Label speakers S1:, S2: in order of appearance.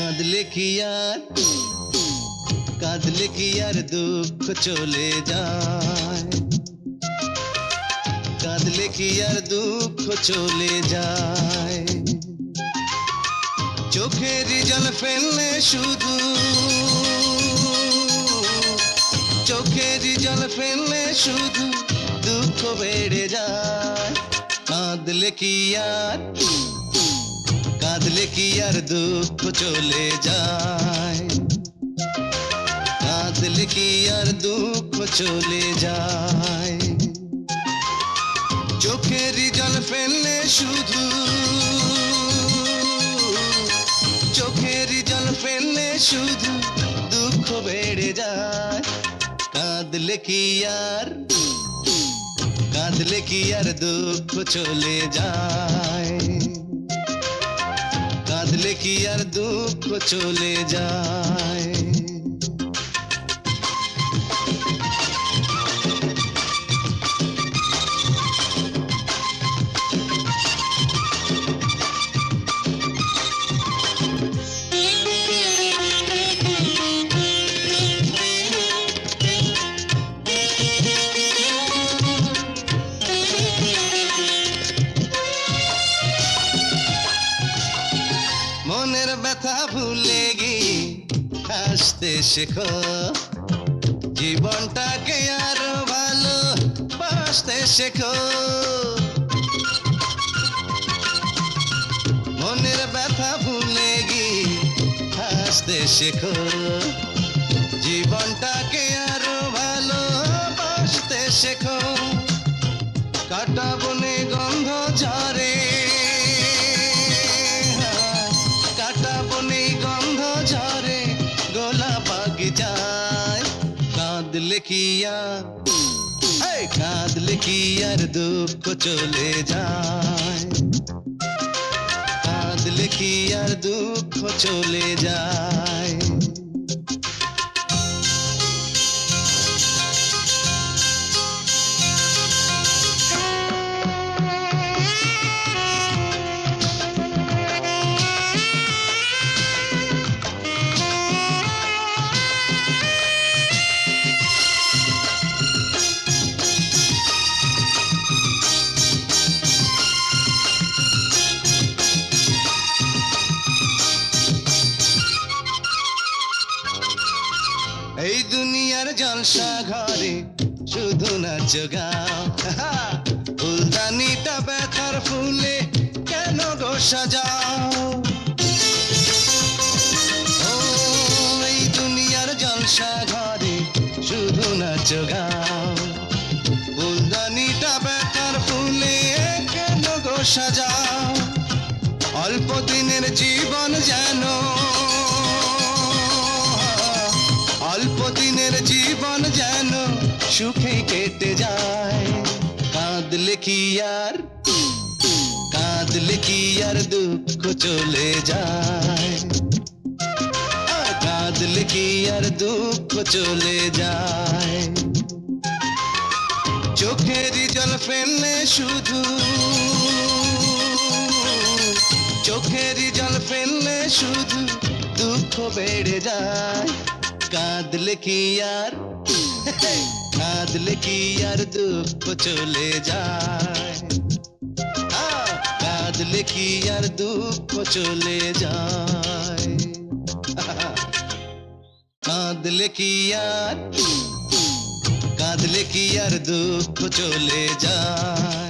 S1: কাঁদলে কি আর কাঁদলে কি আর দুঃখ চলে যায়। কাঁদলে কি আর দুঃখ চলে যায়। চোখের জল ফেললে শুধু, চোখের জল ফেললে শুধু দুঃখ বেড়ে যায়। কাঁদলে কি আর কাঁদলে কি আর দুঃখ চলে যায় কাঁদলে কি আর দুঃখ চলে যায় চোখের জল ফেললে শুধু চোখের জল ফেললে শুধু দুঃখ বেড়ে যায় কাঁদলে কি আর কাঁদলে কি আর দুঃখ চলে যায় কাঁদলে কি আর দুঃখ চলে যায় ব্যথা ভুলে গিয়ে হাসতে শেখো। জীবনটাকে আরও ভালো বাসতে শেখো। মনের ব্যথা ভুলে গিয়ে হাসতে শেখো। জীবনটাকে আরও ভালো বাসতে শেখো। কাটা কাঁদলে কি আর এই কাঁদলে কি আর দুঃখ চলে যায় কাঁদলে কি আর দুঃখ চলে যায় এই দুনিয়ার জলসা ঘরে শুধু নাচ গাও। ফুলদানিটা ব্যথার ফুলে কেন গো সাজাও? এই দুনিয়ার জলসা ঘরে শুধু নাচ গাও। ফুলদানিটা ব্যথার ফুলে কেন গো সাজাও? অল্প দিনের জীবন যেন কি আর কাঁদলে কি আর দুঃখ চলে যায়। কাঁদলে কি আর দুঃখ চলে যায়। চোখের জল ফেললে শুধু, চোখের জল ফেললে শুধু দুঃখ বেড়ে যায়। কাঁদলে কি আর কাঁদলে কি আর দুঃখ চলে যায় আহ, কাঁদলে কি আর দুঃখ চলে যায় কাঁদলে কি আর কাঁদলে কি আর দুঃখ চলে যায়